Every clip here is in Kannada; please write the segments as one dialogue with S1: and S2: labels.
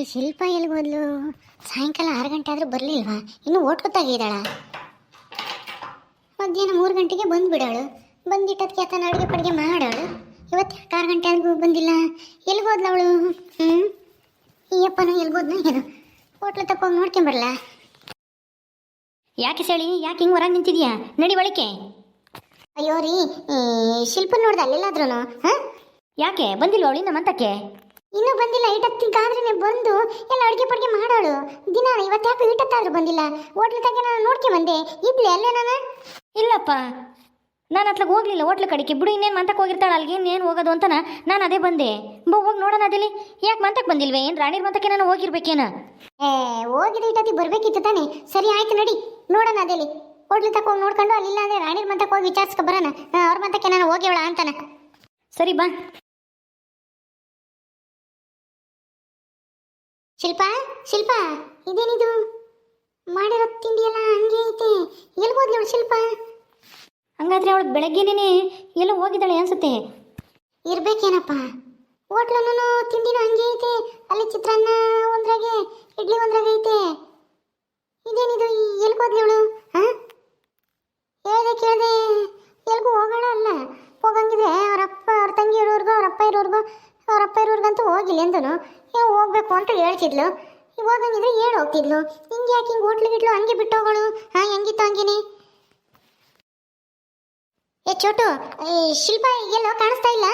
S1: ಈ ಶಿಲ್ಪ ಎಲ್ಲಿ ಹೋದ್ಲು ಸಾಯಂಕಾಲ ಆರು ಗಂಟೆ ಆದರೂ ಬರಲಿಲ್ವಾ? ಇನ್ನೂ ಓಟ್ಕೊತಾಗಿದ್ದಾಳ ಮಧ್ಯಾಹ್ನ ಮೂರು ಗಂಟೆಗೆ ಬಂದುಬಿಡಾಳು ಬಂದಿಟ್ಟದಕ್ಕೆ ಆತನ ಅಡುಗೆ ಪಡುಗೆ ಮಾಡೋಳು. ಇವತ್ತು ಆರು ಗಂಟೆ ಆದ್ರೂ ಬಂದಿಲ್ಲ? ಎಲ್ಲಿ ಹೋದ್ಲ ಅವಳು ಹ್ಞೂ ಈ ಎಲ್ಲಿ ಹೋದ್ನ ಏನು? ಹೋಟ್ಲು ತಕ್ಕೋಗಿ ನೋಡ್ಕೊಂಬರಲ್ಲ
S2: ಯಾಕೆ ಸಳಿ? ಯಾಕೆ ಹಿಂಗೆ ಹೊರಗೆ ನಿಂತಿದ್ಯಾ? ನಡಿ ಒಳಕ್ಕೆ.
S1: ಅಯ್ಯೋ ರೀ ಶಿಲ್ಪ ನೋಡ್ದೆ ಅಲ್ಲೆಲ್ಲಾದ್ರೂ ಹಾಂ?
S2: ಯಾಕೆ? ಬಂದಿಲ್ವ ಅವಳಿ ನಮ್ಮಂತಕ್ಕೆ
S1: ಇನ್ನೂ ಬಂದಿಲ್ಲ ಈಟತ್ತಿಗಾದ್ರೆ ಬಂದು ಎಲ್ಲ ಅಡುಗೆ ಪಡುಗೆ ಮಾಡೋಳು. ದಿನ ಇವತ್ತು ಯಾಕೆ ಈಟತ್ತಾದ್ರೂ ಬಂದಿಲ್ಲ. ಹೋಟ್ಲು ತಗೆ ನಾನು ನೋಡ್ಕೆ ಬಂದೆ. ಇದ್ಲಿ ಅಲ್ಲೇ ನಾನು?
S2: ಇಲ್ಲಪ್ಪ. ನಾನು ಅತ್ಲಾಗ ಹೋಗ್ಲಿಲ್ಲ ಹೋಟ್ಲ್ ಕಡೆಗೆ. ಬಿಡು ಇನ್ನೇನು ಮಂತಕ್ಕೆ ಹೋಗಿರ್ತಾಳೆ ಅಲ್ಲಿಗೆ ಇನ್ನೇನು ಹೋಗೋದು ಅಂತನ ನಾನು ಅದೇ ಬಂದೆ. ಬಾ ಹೋಗಿ ನೋಡೋಣ ಅದಿಲ್ಲಿ. ಯಾಕೆ ಮಂತಕ್ಕೆ ಬಂದಿಲ್ವೇ? ಏನು ರಾಣಿರ್ ಮಂತಕ್ಕೆ ನಾನು ಹೋಗಿರ್ಬೇಕೇನ?
S1: ಏ ಹೋಗಿದ ಇಟತಿ ಬರಬೇಕಿತ್ತು ತಾನೆ. ಸರಿ ಆಯ್ತು ನಡಿ. ನೋಡೋಣ ಅದೇಲಿ ಹೋಟ್ಲ್ ತಕ್ಕ ಹೋಗಿ ನೋಡ್ಕೊಂಡು ಅಲ್ಲಿಲ್ಲ ಅಂದ್ರೆ ರಾಣಿರ್ ಮಂತಕ್ಕೆ ಹೋಗಿ ವಿಚಾರಿಸ್ಕೊ ಬರೋಣ. ಅವ್ರ ಮಂತಕ್ಕೆ ನಾನು ಹೋಗಿವಳ ಅಂತಾನೆ.
S2: ಸರಿ ಬಾ.
S1: ಶಿಲ್ಪ ಶಿಲ್ಪ ಇದೇನಿದು? ಮಾಡಿರೋ ತಿಂಡಿ ಎಲ್ಲ ಹಂಗೆ ಐತೆ. ಎಲ್ಲಿ ಹೋದ್ಲಿ ಅವ್ಳು ಶಿಲ್ಪ?
S2: ಹಂಗಾದ್ರೆ ಅವಳು ಬೆಳಗ್ಗೆನೇ ಎಲ್ಲೋ ಹೋಗಿದ್ದಾಳೆ ಅನ್ಸುತ್ತೆ.
S1: ಇರ್ಬೇಕೇನಪ್ಪ. ಹೋಟ್ಲೂ ತಿಂಡಿನೂ ಹಂಗೆ ಐತೆ. ಅಲ್ಲಿ ಚಿತ್ರಾನ್ನ ಒಂದ್ರಾಗೆ ಇಡ್ಲಿ ಒಂದ್ರಾಗೆ ಐತೆ. ಇದೇನಿದು ಎಲ್ಗೆ ಹೋದ್ಲಿ ಅವಳು ಹಾಂ? ಹೇಳ್ದೆ ಕೇಳ್ದೆ. ಎಲ್ಗೂ ಹೋಗೋಣ ಅಲ್ಲ ಹೋಗಂಗಿದೆ ಅವರಪ್ಪ ಅವ್ರ ತಂಗಿ ಇರೋರ್ಗು ಅವ್ರ ಅಪ್ಪ ಇರೋರ್ಗು ಅವ್ರ ಅಪ್ಪ ಇರೋರ್ಗಂತೂ ಹೋಗಿಲ್ಲ ಎಂದನು. ಏ, ಹೋಗ್ಬೇಕು ಅಂತ ಹೇಳ್ತಿದ್ಲು. ಹೋಗಂಗಿದ್ರೆ ಹೇಳಿ ಹೋಗ್ತಿದ್ಲು? ಹಿಂಗೆ ಯಾಕೆ ಹಿಂಗೆ ಹೋಟ್ಲು ಗಿಟ್ಲು ಹಂಗೆ ಬಿಟ್ಟು ಹೋಗೋಳು ಹಾಂ, ಹೆಂಗಿತ್ತು ಹಂಗೇನೆ? ಏ, ಚೋಟು ಈ ಶಿಲ್ಪ ಎಲ್ಲೋ ಕಾಣಿಸ್ತಾ ಇಲ್ಲ?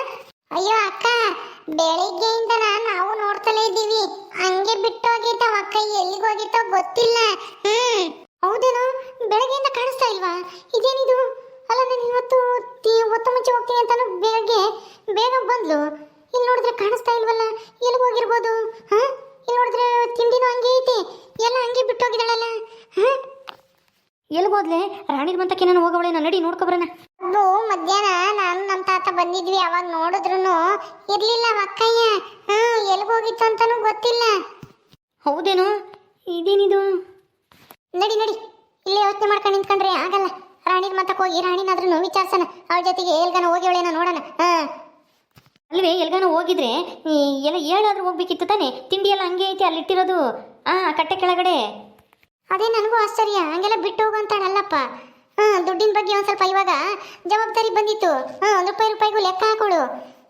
S1: ಅಯ್ಯೋ, ಅಕ್ಕ, ಬೆಳಿಗ್ಗೆಯಿಂದ ನಾವು ನೋಡ್ತಲೇ ಇದ್ದೀವಿ. ಹಂಗೆ ಬಿಟ್ಟು ಹೋಗಿದ್ದಾವ ಅಕ್ಕ, ಎಲ್ಲಿಗೆ ಹೋಗಿತ್ತೋ ಗೊತ್ತಿಲ್ಲ. ಹ್ಮ್. ಹೌದೇನೋ? ಬೆಳಗ್ಗೆಯಿಂದ ಕಾಣಿಸ್ತಾ ಇಲ್ವಾ? ಇದೇನಿದು? ಅಲ್ಲ, ನಾನು ಇವತ್ತು ಹೊತ್ತು ಮುಂಚೆ ಹೋಗ್ತೀನಿ ಅಂತಾನು ಬೆಳಗ್ಗೆ ಬೇಗ ಬಂದ್ಲು. ಇಲ್ಲಿ ನೋಡಿದ್ರೆ ಕಾಣಿಸ್ತಾ ಇಲ್ವಲ್ಲ? ಎಲ್ಲಿಗೆ ಹೋಗಿರ್ಬೋದು? ಹಾ? ಇಲ್ಲಿ ನೋಡಿದ್ರೆ ತಿಂಡಿನೂ ಹಂಗೆ ಐತಿ. ಎಲ್ಲ ಹಂಗೆ ಬಿಟ್ಟು ಹೋಗಿದ್ದಾಳಲ್ಲ ಹಾ?
S2: ಎಲ್ಲಿಗೆ ಹೋದ್ಲೆ? ರಾಣಿ ಮಂತಕ್ಕೆ ನಾನು ಹೋಗವಳೆ ನಡಿ ನೋಡ್ಕೊಬರೋಣ
S1: ಅದು ಮಧ್ಯಾಹ್ನ ನಾನು ನಮ್ಮ ತಾತ ಬಂದಿದ್ವಿ ಅವಾಗ ನೋಡಿದ್ರು ಇರ್ಲಿಲ್ಲ ಅಕ್ಕಯ್ಯ. ಹಾಂ ಎಲ್ಲಿ ಹೋಗಿತ್ತು ಅಂತಾನು ಗೊತ್ತಿಲ್ಲ.
S2: ಹೌದೇನು? ಇದೇನಿದು?
S1: ನಡಿ ನಡಿ. ಇಲ್ಲೇ ಯೋಚನೆ ಮಾಡ್ಕೊಂಡು ನಿಂತ್ಕೊಂಡ್ರೆ ಆಗಲ್ಲ. ರಾಣಿ ಮತ್ತಕ್ಕೆ ಹೋಗಿ ರಾಣಿನಾದ್ರೂ ವಿಚಾರಿಸೋಣ. ಅವ್ರ ಜೊತೆಗೆ ಎಲ್ಗನ ಹೋಗಿವಳೇನೋ ನೋಡೋಣ. ಹಾ.
S2: ಅಲ್ವೇ, ಎಲ್ಗಾನ ಹೋಗಿದ್ರೆ ಎಲ್ಲ ಹೇಳಾದ್ರೂ ಹೋಗ್ಬೇಕಿತ್ತು ತಾನೆ? ತಿಂಡಿ ಎಲ್ಲ ಹಂಗೆ ಐತಿ ಅಲ್ಲಿಟ್ಟಿರೋದು. ಆ, ಕಟ್ಟೆ ಕೆಳಗಡೆ.
S1: ಅದೇ ನನಗೂ ಆಶ್ಚರ್ಯ. ಹಂಗೆಲ್ಲ ಬಿಟ್ಟು ಹೋಗಂತಾಳಲ್ಲಪ್ಪ ಹಾ, ದುಡ್ಡಿನ ಬಗ್ಗೆ ಒಂದು ಸ್ವಲ್ಪ ಇವಾಗ ಜವಾಬ್ದಾರಿ ಬಂದಿತ್ತು. ಹಾ, ಒಂದು ರೂಪಾಯಿ ರೂಪಾಯಿಗೂ ಲೆಕ್ಕ ಹಾಕೋಳು.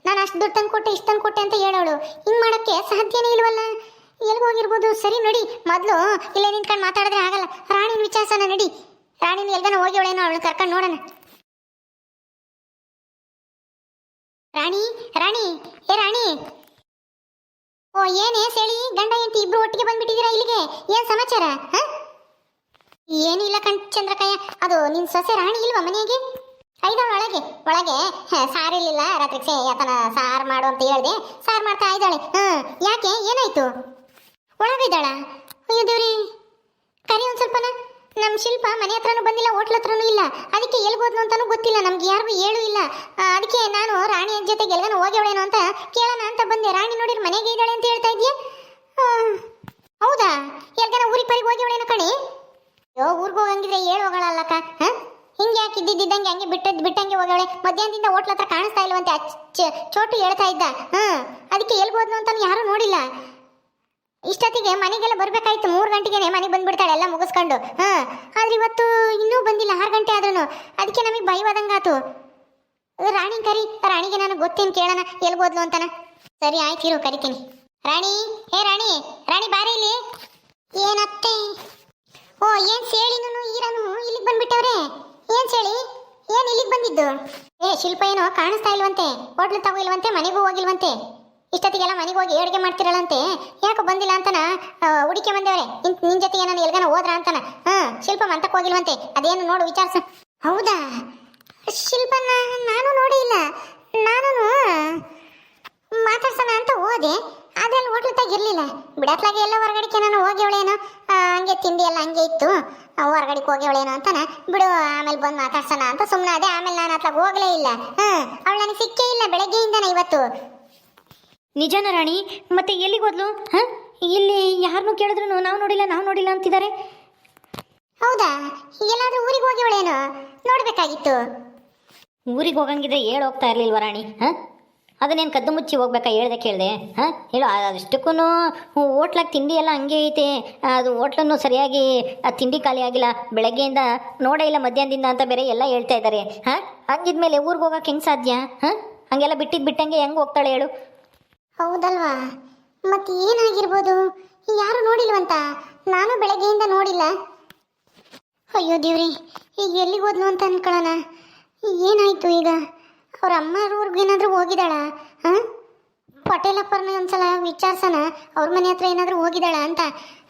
S1: ನಾನು ಅಷ್ಟು ದುಡ್ಡು ತಂದು ಕೊಟ್ಟೆ, ಇಷ್ಟು ತಂದು ಕೊಟ್ಟೆ ಅಂತ ಹೇಳೋಳು. ಹಿಂಗ್ ಮಾಡೋಕ್ಕೆ ಸಾಧ್ಯನೇ ಇಲ್ವಲ್ಲ? ಎಲ್ಗ ಹೋಗಿರ್ಬೋದು? ಸರಿ, ನಡಿ. ಮೊದಲು ಇಲ್ಲೇ ನಿಂತ್ಕೊಂಡು ಮಾತಾಡಿದ್ರೆ ಆಗಲ್ಲ. ರಾಣಿನ ವಿಚಾರಸನ ನಡಿ. ರಾಣಿನ ಎಲ್ಗನ ಹೋಗಿವಳೇನೋ ಅವಳು ಕರ್ಕೊಂಡು ನೋಡೋಣ. ರಾಣಿ ರಾಣಿ, ಏ ರಾಣಿ. ಓ, ಏನೇ ಸೇಳಿ, ಗಂಡ, ಹೆಂಡತಿ ಇಬ್ರು ಒಟ್ಟಿಗೆ ಬಂದ್ಬಿಟ್ಟಿದ್ದೀರಾ ಇಲ್ಲಿಗೆ? ಏನ್ ಸಮಾಚಾರ? ಏನಿಲ್ಲ ಕಣ್ ಚಂದ್ರಕಯ್ಯ. ಅದು ನಿನ್ ಸೊಸೆ ರಾಣಿ ಇಲ್ವಾ ಮನೆಗೆ? ಐದವಳ ಒಳಗೆ ಒಳಗೆ. ಸಾರಿಲಿಲ್ಲ ರಾತ್ರಿ ಯಾತನ ಸಾರ್ ಮಾಡು ಅಂತ ಹೇಳ್ದೆ. ಸಾರು ಮಾಡ್ತಾ ಇದ್ದಾಳೆ. ಹ, ಯಾಕೆ, ಏನಾಯ್ತು? ಒಳಗಿದ್ದಾಳ? ಅಯ್ಯೋ ದೇವ್ರಿ. ನಮ್ ಶಿಲ್ಪ ಮನೆ ಹತ್ರನೂ ಬಂದಿಲ್ಲ, ಹೋಟ್ಲ ಹತ್ರನೂ ಇಲ್ಲ. ಅದಕ್ಕೆ ಎಲ್ಗೋದ್ನು ಅಂತಾನೂ ಗೊತ್ತಿಲ್ಲ, ನಮ್ಗೆ ಯಾರಿಗೂ ಹೇಳು ಇಲ್ಲ. ಅದಕ್ಕೆ ನಾನು ರಾಣಿ ಜೊತೆಗೆ ಎಲ್ಗನ ಹೋಗ್ಯವಳೇನೋ ಅಂತ ಕೇಳೋಣ ಅಂತ ಬಂದೆ. ರಾಣಿ ನೋಡಿರ್ ಮನೆಗೆ ಇದ್ದಾಳೆ ಅಂತ ಹೇಳ್ತಾ ಇದೀಯ? ಹೌದಾ? ಎಲ್ಗನ ಊರಿಗೆ ಪರಿಗೆ ಹೋಗ್ಯವಳೇನೋ ಕಣಿ? ಯೋ, ಊರಿಗೆ ಹೋಗಂಗಿದ್ರೆ ಹೇಳು ಹೋಗಳಲ್ಲಕ್ಕ ಹ? ಹಿಂಗೆ ಯಾಕೆ ಇದ್ದಿದ್ದಂಗೆ ಹಂಗೆ ಬಿಟ್ಟದ್ ಬಿಟ್ಟಂಗೆ ಹೋಗವಳೆ ಮಧ್ಯಾಹ್ನದಿಂದ ಹೋಟ್ಲ ಹತ್ರ ಕಾಣಿಸ್ತಾ ಇಲ್ವಂತೆ ಚೋಟು ಹೇಳ್ತಾ ಇದ್ದ, ಹ? ಅದಕ್ಕೆ ಎಲ್ಗೋದ್ನು ಅಂತಾನು ಯಾರೂ ನೋಡಿಲ್ಲ. ಇಷ್ಟೊತ್ತಿಗೆ ಮನೆಗೆಲ್ಲ ಬರ್ಬೇಕಾಯ್ತು. ಮೂರು ಗಂಟೆಗೆ ಮನೆಗೆ ಬಂದ್ಬಿಡ್ತಾಳೆ ಎಲ್ಲ ಮುಗಿಸ್ಕೊಂಡು. ಹಾ, ಆದ್ರೆ ಇವತ್ತು ಇನ್ನೂ ಬಂದಿಲ್ಲ, ಆರು ಗಂಟೆ ಆದ್ರೂ ಅದಕ್ಕೆ ನಮಗೆ ಭಯವಾದಂಗಾತು. ರಾಣಿ ಕರಿ, ರಾಣಿಗೆ ನಾನು ಗೊತ್ತೇನು ಕೇಳೋಣ ಎಲ್ಗೋದ್ಲು ಅಂತಾನ. ಸರಿ ಆಯ್ತಿರು ಕರಿತೀನಿ. ರಾಣಿ, ಹೇ ರಾಣಿ ರಾಣಿ ಬಾರಿ ಇಲ್ಲಿ. ಏನತ್ತೆ? ಓ, ಏನ್ ಸೇಳಿನೂ ಈರನು ಇಲ್ಲಿಗೆ ಬಂದ್ಬಿಟ್ಟವ್ರೆ? ಏನ್ ಸೇಳಿ? ಏನ್ ಇಲ್ಲಿಗೆ ಬಂದಿದ್ದು? ಏ, ಶಿಲ್ಪ ಏನೋ ಕಾಣಿಸ್ತಾ ಇಲ್ವಂತೆ. ಹೋಟ್ಲು ತಗೋ ಇಲ್ವಂತೆ, ಮನೆಗೂ ಹೋಗಿಲ್ವಂತೆ. ಇಷ್ಟೊತ್ತಿಗೆಲ್ಲ ಮನೆಗೆ ಹೋಗಿ ಅಡುಗೆ ಮಾಡ್ತಿರಲ್ಲಂತೆ? ಯಾಕೋ ಬಂದಿಲ್ಲ ಅಂತನ? ಹುಡುಕಿ ಬಂದೇವ್ರೆ. ನಿನ್ ನಿನ್ ಜೊತೆಗೆ ನಾನು ಎಲ್ಗನ ಹೋದ್ರ ಅಂತನ? ಹಾ ಶಿಲ್ಪ ಮಂತಕ್ಕೆ ಹೋಗಿಲ್ವಂತೆ? ಅದೇನು ನೋಡು ವಿಚಾರಿಸ. ಹೌದಾ? ಶಿಲ್ಪನ ನಾನು ನೋಡಿ ಇಲ್ಲ. ನಾನು ಮಾತಾಡ್ಸೋಣ ಅಂತ ಹೋದೆ. ಆದ್ರೆ ಅಲ್ಲಿ ಹೋಟ್ಲತ್ತಾಗ ಇರ್ಲಿಲ್ಲ. ಬಿಡತ್ಲಾಗೆ ಎಲ್ಲ ಹೊರಗಡೆಗೆ ನಾನು ಹೋಗ್ಯವಳೇನೋ? ಆ, ಹಂಗೆ ತಿಂಡಿ ಎಲ್ಲ ಹಂಗೆ ಇತ್ತು. ಹೊರಗಡೆಗೆ ಹೋಗ್ಯವಳೇನೋ ಅಂತಾನೆ? ಬಿಡು ಆಮೇಲೆ ಬಂದು ಮಾತಾಡ್ಸೋಣ ಅಂತ ಸುಮ್ಮನೆ ಅದೇ. ಆಮೇಲೆ ನಾನು ಅತ್ಲಾಗ ಹೋಗ್ಲೇ ಇಲ್ಲ. ಹ್ಞೂ ಅವಳು ನನಗೆ ಸಿಕ್ಕೇ ಇಲ್ಲ. ಬೆಳಗ್ಗೆಯಿಂದನೇ ಇವತ್ತು.
S2: ನಿಜಾನ ರಾಣಿ ಮತ್ತೆ ಎಲ್ಲಿಗೆ ಹೋದ್ಲು? ಹಾಂ? ಇಲ್ಲಿ ಯಾರನ್ನೂ ಕೇಳಿದ್ರು ನಾವು ನೋಡಿಲ್ಲ ನಾವು ನೋಡಿಲ್ಲ ಅಂತಿದ್ದಾರೆ
S1: ಹೌದಾ? ಎಲ್ಲಾದ್ರೂ ಊರಿಗೆ ಹೋಗಿವಳೇನು? ನೋಡ್ಬೇಕಾಗಿತ್ತು.
S2: ಊರಿಗೆ ಹೋಗಂಗಿದ್ರೆ ಹೇಳಿ ಹೋಗ್ತಾ ಇರ್ಲಿಲ್ವ ರಾಣಿ ಹಾ? ಅದನ್ನೇನು ಕದ್ದು ಮುಚ್ಚಿ ಹೋಗ್ಬೇಕಾ ಹೇಳ್ದೆ ಕೇಳಿದೆ ಹಾಂ? ಹೇಳು ಅದಷ್ಟಕ್ಕೂ ಹೋಟ್ಲಾಗಿ ತಿಂಡಿ ಎಲ್ಲ ಹಂಗೆ ಐತೆ. ಅದು ಹೋಟ್ಲನ್ನು ಸರಿಯಾಗಿ ಆ ತಿಂಡಿ ಖಾಲಿ ಆಗಿಲ್ಲ ಬೆಳಗ್ಗೆಯಿಂದ ನೋಡೇ ಇಲ್ಲ ಮಧ್ಯಾಹ್ನದಿಂದ ಅಂತ ಬೇರೆ ಎಲ್ಲ ಹೇಳ್ತಾ ಇದ್ದಾರೆ ಹಾಂ? ಹಂಗಿದ್ಮೇಲೆ ಊರಿಗೆ ಹೋಗಕ್ಕೆ ಹೆಂಗೆ ಸಾಧ್ಯ ಹಾಂ? ಹಂಗೆಲ್ಲ ಬಿಟ್ಟಿದ್ದು ಬಿಟ್ಟಂಗೆ ಹೆಂಗೆ ಹೋಗ್ತಾಳೆ ಹೇಳು?
S1: ಹೌದಲ್ವಾ? ಮತ್ತೆ ಏನಾಗಿರ್ಬೋದು? ಯಾರು ನೋಡಿಲ್ವಂತ? ನಾನು ಬೆಳಗ್ಗೆಯಿಂದ ನೋಡಿಲ್ಲ. ಅಯ್ಯೋ ದೇವ್ರಿ, ಈಗ ಎಲ್ಲಿಗೆ ಹೋದ್ಲು ಅಂತ ಅನ್ಕೊಳ್ಳೋಣ. ಏನಾಯ್ತು ಈಗ? ಅವ್ರ ಅಮ್ಮ ಏನಾದರೂ ಹೋಗಿದ್ದಾಳ? ಹಾಂ? ಪಟೇಲಪ್ಪರ್ನ ಒಂದ್ಸಲ ವಿಚಾರಿಸೋಣ. ಅವ್ರ ಮನೆ ಹತ್ರ ಏನಾದರೂ ಹೋಗಿದ್ದಾಳ ಅಂತ?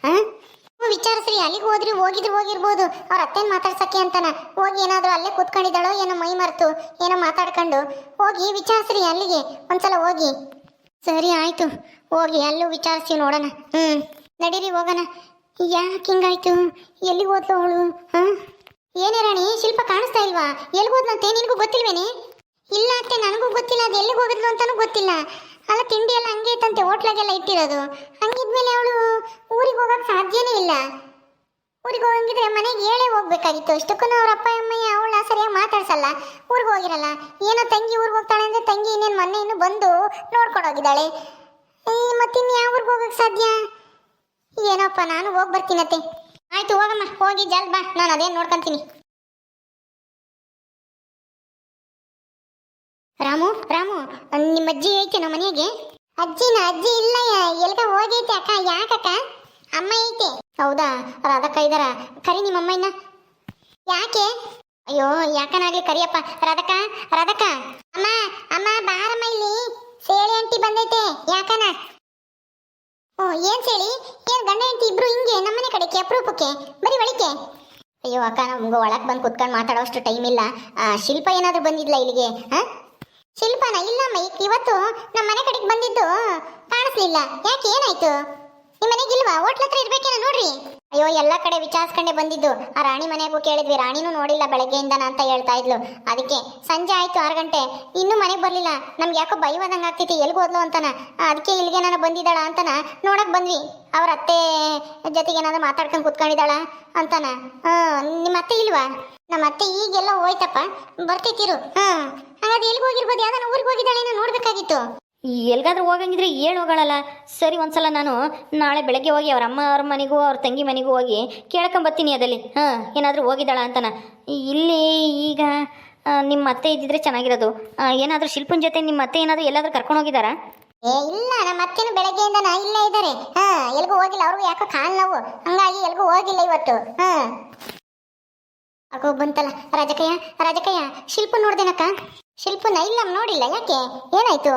S1: ಹಾಂ? ವಿಚಾರಿಸ್ರಿ, ಅಲ್ಲಿಗೆ ಹೋದ್ರಿ ಹೋಗಿದ್ರು ಹೋಗಿರ್ಬೋದು. ಅವ್ರ ಅತ್ತೆನ ಮಾತಾಡ್ಸಕ್ಕೆ ಅಂತಾನ. ಹೋಗಿ ಏನಾದರೂ ಅಲ್ಲೇ ಕೂತ್ಕೊಂಡಿದ್ದಾಳೋ ಏನೋ ಮೈ ಮರೆತು ಏನೋ ಮಾತಾಡ್ಕೊಂಡು. ಹೋಗಿ ವಿಚಾರಿಸ್ರಿ ಅಲ್ಲಿಗೆ. ಒಂದ್ಸಲ ಹೋಗಿ. ಸರಿ, ಆಯ್ತು. ಹೋಗಿ ಎಲ್ಲೂ ವಿಚಾರಿಸಿ ನೋಡೋಣ. ಹ್ಞೂ ನಡೀರಿ, ಹೋಗೋಣ. ಯಾಕೆ ಹಿಂಗಾಯ್ತು? ಎಲ್ಲಿಗೆ ಹೋದ್ಲು ಅವಳು? ಹಾಂ? ಏನೇ ರಾಣಿ, ಶಿಲ್ಪ ಕಾಣಿಸ್ತಾ ಇಲ್ವಾ? ಎಲ್ಲಿಗೆ ಹೋದ್ಲಂತೆ? ನಿನಗೂ ಗೊತ್ತಿಲ್ವೇನೆ? ಇಲ್ಲ ಅತ್ತೆ, ನನಗೂ ಗೊತ್ತಿಲ್ಲ. ಅದು ಎಲ್ಲಿಗೆ ಹೋಗಿದ್ಲು ಅಂತಾನೂ ಗೊತ್ತಿಲ್ಲ. ಅಲ್ಲ, ತಿಂಡಿ ಎಲ್ಲ ಹಂಗೆ ಇತ್ತಂತೆ ಹೋಟ್ಲಾಗೆಲ್ಲ ಇಟ್ಟಿರೋದು. ಹಂಗಿದ್ಮೇಲೆ ಅವಳು ಊರಿಗೆ ಹೋಗಕ್ಕೆ ಸಾಧ್ಯನೇ ಇಲ್ಲ. ಊರಿಗೆ ಹೋಗಿದ್ರೆ ಮನೆಗೆ ಹೇಳೇ ಹೋಗ್ಬೇಕಾಗಿತ್ತು. ಅಷ್ಟಕ್ಕೂ ಅವ್ರ ಅಪ್ಪ ಅಮ್ಮಯ್ಯ, ಅವಳ ಸರಿಯಾಗಿ ಮಾತಾಡ್ಸಲ್ಲ. ಊರಿಗೆ ಹೋಗಿರಲ್ಲ. ಏನೋ ತಂಗಿ ಊರಿಗೆ ಹೋಗ್ತಾಳೆ ಅಂದರೆ ತಂಗಿ ಇನ್ನೇನು ಮೊನ್ನೆ ಇನ್ನು ಬಂದು ನೋಡ್ಕೊಂಡು ಹೋಗಿದ್ದಾಳೆ. ಏ, ಮತ್ತಿನ್ನು ಯಾವ ಊರಿಗೆ ಹೋಗಕ್ಕೆ ಸಾಧ್ಯ? ಏನೋಪ್ಪ, ನಾನು ಹೋಗಿ ಬರ್ತೀನತ್ತೆ. ಆಯ್ತು, ಹೋಗಮ್ಮ. ಹೋಗಿ, ಜಲ್ ಬಾ. ನಾನು ಅದೇನು ನೋಡ್ಕೊಂತೀನಿ. ರಾಮು ರಾಮು, ನಿಮ್ಮ ಅಜ್ಜಿ ಐತೆ ನಮ್ಮ ಮನೆಗೆ? ಅಜ್ಜಿನ ಅಜ್ಜಿ ಇಲ್ಲ, ಎಲ್ಗ ಹೋಗೈತೆ ಅಕ್ಕ. ಯಾಕಕ್ಕ? ಅಮ್ಮ ಐತೆ. ಹೌದಾ? ರಾಧಕ್ಕ ಇದಾರ? ಕರಿ ನಿಮ್ಮ ಅಮ್ಮಯ್ಯನ ಯಾಕೆ? ಅಯ್ಯೋ ಯಾಕನಾಗ್ಲಿ ಕರಿಯಪ್ಪ. ರಾಧಕ್ಕ ರಾಧಕ್ಕ ಅಮ್ಮ ಅಮ್ಮ ಬಾರಮ್ಮ ಇಲ್ಲಿ. ಸೇಳಿ ಅಂಟಿ ಬಂದೈತೆ. ಯಾಕನ? ಓ ಏನ್ ಸೇಳಿ? ಏನ್ ಗಂಡ ಹೆಂಡತಿ ಇಬ್ರು ಹಿಂಗೆ ನಮ್ಮನೆ ಕಡೆಗೆ ಅಪರೂಪಕ್ಕೆ? ಬರೀ ಒಳಿಕೆ ಅಯ್ಯೋ ಅಕ್ಕ ನಮ್ಗೆ ಒಳಗೆ ಬಂದು ಕುತ್ಕೊಂಡು ಮಾತಾಡೋಷ್ಟು ಟೈಮ್ ಇಲ್ಲ. ಆ, ಶಿಲ್ಪ ಏನಾದರೂ ಬಂದಿದ್ಲ ಇಲ್ಲಿಗೆ? ಶಿಲ್ಪನ? ಇಲ್ಲಮ್ಮ ಈಗ ಇವತ್ತು ನಮ್ಮ ಮನೆ ಕಡೆಗೆ ಬಂದಿದ್ದು ಕಾಣಿಸ್ಲಿಲ್ಲ. ಯಾಕೆ ಏನಾಯ್ತು? ಇಲ್ವಾ? ಹೋಟ್ಲ ಹತ್ರ ಇರ್ಬೇಕೇನ ನೋಡ್ರಿ. ಅಯ್ಯೋ, ಎಲ್ಲ ಕಡೆ ವಿಚಾರಿಸ್ಕೊಂಡೆ ಬಂದಿದ್ದು. ಆ ರಾಣಿ ಮನೆಗೂ ಕೇಳಿದ್ವಿ. ರಾಣಿನೂ ನೋಡಿಲ್ಲ ಬೆಳಗ್ಗೆಯಿಂದನ ಅಂತ ಹೇಳ್ತಾ ಇದ್ಲು. ಅದಕ್ಕೆ ಸಂಜೆ ಆಯ್ತು ಆರು ಗಂಟೆ. ಇನ್ನೂ ಮನೆಗೆ ಬರಲಿಲ್ಲ. ನಮ್ಗೆ ಯಾಕೋ ಭಯವಾದಂಗೆ ಆಗ್ತೈತಿ ಎಲ್ಗೆ ಹೋದ್ಲು ಅಂತಾನ? ಅದಕ್ಕೆ ಇಲ್ಲಿಗೆ ನಾನು ಬಂದಿದ್ದಾಳ ಅಂತಾನ? ನೋಡಕ್ ಬಂದ್ವಿ. ಅವ್ರ ಅತ್ತೆ ಜೊತೆಗೆ ಏನಾದ್ರು ಮಾತಾಡ್ಕೊಂಡು ಕುತ್ಕೊಂಡಿದ್ದಾಳ ಅಂತಾನ? ನಿಮ್ಮ ಅತ್ತೆ ಇಲ್ವಾ? ನಮ್ಮ ಅತ್ತೆ ಈಗೆಲ್ಲ ಹೋಯ್ತಪ್ಪ. ಬರ್ತೈತಿರು ಹ್ಞೂ ಹಾಗಾದ್ರೆ ಎಲ್ಲಿಗೆ ಹೋಗಿರ್ಬೋದು? ಯಾವ್ದಾನ ಊರಿಗೆ ಹೋಗಿದ್ದಾಳೆ ನೋಡ್ಬೇಕಾಗಿತ್ತು.
S2: ಎಲ್ಗಾದ್ರೂ ಹೋಗಂಗಿದ್ರೆ ಏನು ಹೋಗಳಲ್ಲ? ಸರಿ, ಒಂದ್ಸಲ ನಾನು ನಾಳೆ ಬೆಳಗ್ಗೆ ಹೋಗಿ ಅವ್ರ ಅಮ್ಮ ಅವ್ರ ಮನೆಗೂ ಅವ್ರ ತಂಗಿ ಮನೆಗೂ ಹೋಗಿ ಕೇಳ್ಕೊಂಬರ್ತೀನಿ ಅದಲ್ಲಿ ಹಾಂ, ಏನಾದರೂ ಹೋಗಿದ್ದಾಳ ಅಂತನ. ಇಲ್ಲಿ ಈಗ ನಿಮ್ಮ ಅತ್ತೆ ಇದ್ದಿದ್ರೆ ಚೆನ್ನಾಗಿರೋದು. ಏನಾದರೂ ಶಿಲ್ಪನ ಜೊತೆ ನಿಮ್ಮ ಅತ್ತೆ ಏನಾದರೂ ಎಲ್ಲಾದರೂ ಕರ್ಕೊಂಡು ಹೋಗಿದಾರ
S1: ಏ, ಇಲ್ಲ, ನಮ್ಮ ಅತ್ತೆನು ಬೆಳಗ್ಗೆಯಿಂದ ನಾ ಇಲ್ಲೇ ಇದ್ದಾರೆ. ಹಾ, ಎಲ್ಗೂ ಹೋಗಿಲ್ಲ, ಅವ್ರಿಗೂ ಯಾಕೋ ಕಾಲ್ ನೋವು. ಹಂಗಾಗಿ ಎಲ್ಗೂ ಹೋಗಿಲ್ಲ ಇವತ್ತು. ಹಾ. ಅಗೋ, ಬಂತಲ್ಲ, ರಾಜಕಯ್ಯ ರಾಜಕಯ್ಯ ಶಿಲ್ಪ ನೋಡ್ದೇನಕ್ಕ? ಶಿಲ್ಪನ ಇಲ್ಲ ನೋಡಿಲ್ಲ, ಯಾಕೆ? ಏನಾಯ್ತು?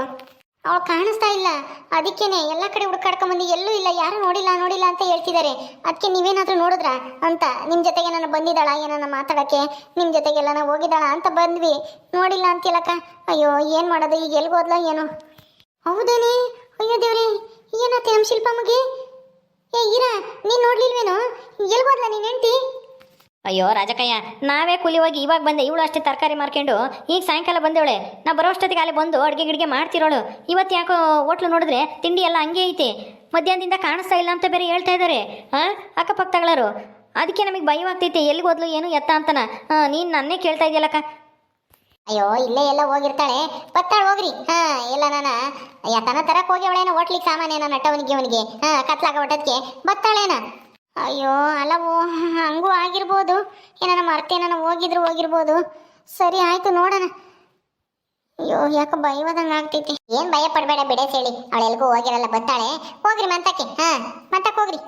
S1: ಅವಳು ಕಾಣಿಸ್ತಾ ಇಲ್ಲ. ಅದಕ್ಕೇನೆ ಎಲ್ಲ ಕಡೆ ಹುಡುಕಾಡ್ಕೊಂಡ್ ಬಂದು ಎಲ್ಲೂ ಇಲ್ಲ, ಯಾರು ನೋಡಿಲ್ಲ ನೋಡಿಲ್ಲ ಅಂತ ಹೇಳ್ತಿದ್ದಾರೆ ಅದಕ್ಕೆ ನೀವೇನಾದ್ರೂ ನೋಡಿದ್ರ ಅಂತ. ನಿಮ್ಮ ಜೊತೆಗೆ ನಾನು ಬಂದಿದ್ದಾಳ ಏನಾನ ಮಾತಾಡಕ್ಕೆ? ನಿಮ್ಮ ಜೊತೆಗೆಲ್ಲ ನಾನು ಹೋಗಿದ್ದಾಳ ಅಂತ ಬಂದ್ವಿ. ನೋಡಿಲ್ಲ ಅಂತಿಲ್ಲಕ್ಕ ಅಯ್ಯೋ, ಏನು ಮಾಡೋದು? ಈಗ ಎಲ್ಲಿ ಹೋದ್ಲ ಏನು? ಹೌದೇನೆ? ಅಯ್ಯೋ ದೇವ್ರಿ ಏನತ್ತೆ ನಮ್ಮ ಶಿಲ್ಪಮ್ಮಗೆ? ಏ, ಇರ, ನೀನ್ ನೋಡ್ಲಿಲ್ವೇನೋ? ಎಲ್ಗೋದ್ಲ ನೀನ್ ಹೆಂಡ್ತಿ?
S2: ಅಯ್ಯೋ ರಾಜಕಯ್ಯ, ನಾವೇ ಕೂಲಿ ಹೋಗಿ ಇವಾಗ ಬಂದೆ, ಇವಳು ಅಷ್ಟೇ ತರಕಾರಿ ಮಾರ್ಕೊಂಡು, ಈಗ ಸಾಯಂಕಾಲ ಬಂದವಳೆ ನಾ ಬರೋ ಅಷ್ಟೊತ್ತಿಗೆ ಅಲ್ಲಿ ಬಂದು ಅಡುಗೆ ಗಿಡಿಗೆ ಮಾಡ್ತಿರೋಳು. ಇವತ್ತು ಯಾಕೋ ಹೋಟ್ಲು ನೋಡಿದ್ರೆ ತಿಂಡಿ ಎಲ್ಲ ಹಂಗೆ ಐತೆ. ಮಧ್ಯಾಹ್ನದಿಂದ ಕಾಣಿಸ್ತಾ ಇಲ್ಲ ಅಂತ ಬೇರೆ ಹೇಳ್ತಾ ಇದ್ದಾರೆ ಹಾಂ ಅಕ್ಕಪಕ್ಕಗಳರು ಅದಕ್ಕೆ ನಮಗೆ ಭಯವಾಗ್ತೈತೆ, ಎಲ್ಲಿಗೆ ಹೋದ್ಲು, ಏನು ಎತ್ತ ಅಂತನ. ಹಾಂ ನೀನು ನನ್ನೇ ಕೇಳ್ತಾ ಇದೆಯಲ್ಲಕ್ಕ
S1: ಅಯ್ಯೋ, ಇಲ್ಲೇ ಎಲ್ಲ ಹೋಗಿರ್ತಾಳೆ. ಬತ್ತಾಳು ಹೋಗ್ರಿ. ಹಾ ಎಲ್ಲ ಯತನ ಯಾತನ ಹೋಗಿ ಹೋಗ್ಯವಳೇನ ಹೋಟ್ಲಿಗೆ ಸಾಮಾನೇನ ನಟ್ಟವನಿಗೆ ಅವನಿಗೆ ಹಾ ಕತ್ಲಾಗ ಹೊಟ್ಟದಕ್ಕೆ ಬತ್ತಾಳೇನ ಅಯ್ಯೋ ಅಲ್ಲವೋ ಹಂಗೂ ಆಗಿರ್ಬೋದು. ಏನಾನ ಮರ್ತೇನ ಹೋಗಿದ್ರು ಹೋಗಿರ್ಬೋದು. ಸರಿ ಆಯ್ತು ನೋಡೋಣ. ಅಯ್ಯೋ ಯಾಕೆ ಭಯವಾದಂಗ ಆಗ್ತೈತಿ. ಏನು ಭಯ ಪಡಬೇಡ ಬಿಡೆ ಹೇಳಿ ಅವಳು ಎಲ್ಗೂ ಹೋಗಿರಲ್ಲ ಬತ್ತಾಳೆ ಹೋಗ್ರಿ ಮಂತಕ್ಕೆ ಹಾಂ ಮಂತಕ್ಕೆ ಹೋಗ್ರಿ.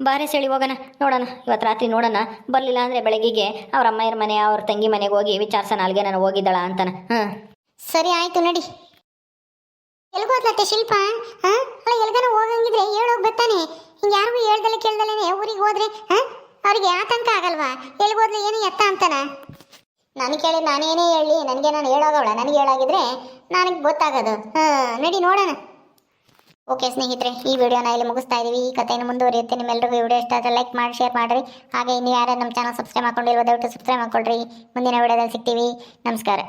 S2: ಬಾರಿ ಸೇಳಿ ಹೋಗೋಣ ನೋಡೋಣ. ಇವತ್ತು ರಾತ್ರಿ ನೋಡೋಣ. ಬರಲಿಲ್ಲ ಅಂದರೆ ಬೆಳಗ್ಗೆಗೆ ಅವ್ರ ಅಮ್ಮಯ್ಯರ ಮನೆ ಅವ್ರ ತಂಗಿ ಮನೆಗೆ ಹೋಗಿ ವಿಚಾರಿಸೋಣ ಅಲ್ಲಿಗೆ ನಾನು ಹೋಗಿದ್ದಾಳ ಅಂತಾನ. ಹಾಂ.
S1: ಸರಿ ಆಯ್ತು ನಡಿ. ಎಲ್ಗೋದ್ಲತ್ತೆ ಶಿಲ್ಪ? ಹಾ? ಅಲ್ಲ ಎಲ್ಗನ ಹೋಗಂಗಿದ್ರೆ ಹೇಳೋಗಿ ಬರ್ತಾನೆ. ಯಾರಿಗೂ ಹೇಳ್ದಲೆ ಕೇಳ್ದಲೇನೆ ಊರಿಗೆ ಹೋದ್ರೆ ಅವ್ರಿಗೆ ಆತಂಕ ಆಗಲ್ವಾ? ಎಲ್ಗೋದ್ಲು ಏನು ಎತ್ತ ಅಂತಾನ? ನಾನು ಕೇಳಿ ನಾನೇನೇ ಹೇಳಿ, ನನಗೆ ನಾನು ಹೇಳೋಗವಳ. ನನಗೆ ಹೇಳಾಗಿದ್ರೆ ನನಗೆ ಗೊತ್ತಾಗೋದು. ಹಾಂ, ನಡಿ ನೋಡೋಣ. ಓಕೆ ಸ್ನೇಹಿತರೆ, ಈ ವಿಡಿಯೋನ ಇಲ್ಲಿ ಮುಗಿಸ್ತಾ ಇದ್ದೀವಿ ಈ ಕಥೆಯನ್ನು ಮುಂದುವರಿಯುತ್ತೆ. ನಿಮ್ಮೆಲ್ಲರಿಗೂ ವಿಡಿಯೋ ಇಷ್ಟ ಆದರೆ ಲೈಕ್ ಮಾಡಿ ಶೇರ್ ಮಾಡಿರಿ. ಹಾಗೆ ಇನ್ನು ಯಾರು ನಮ್ಮ ಚಾನಲ್ ಸಬ್ಸ್ಕ್ರೈಬ್ ಮಾಡ್ಕೊಂಡಿರುವ ದಯವಿಟ್ಟು ಸಬ್ಸ್ಕ್ರೈಬ್ ಮಾಡ್ಕೊಳ್ರಿ. ಮುಂದಿನ ವಿಡಿಯೋದಲ್ಲಿ ಸಿಗ್ತೀವಿ. ನಮಸ್ಕಾರ.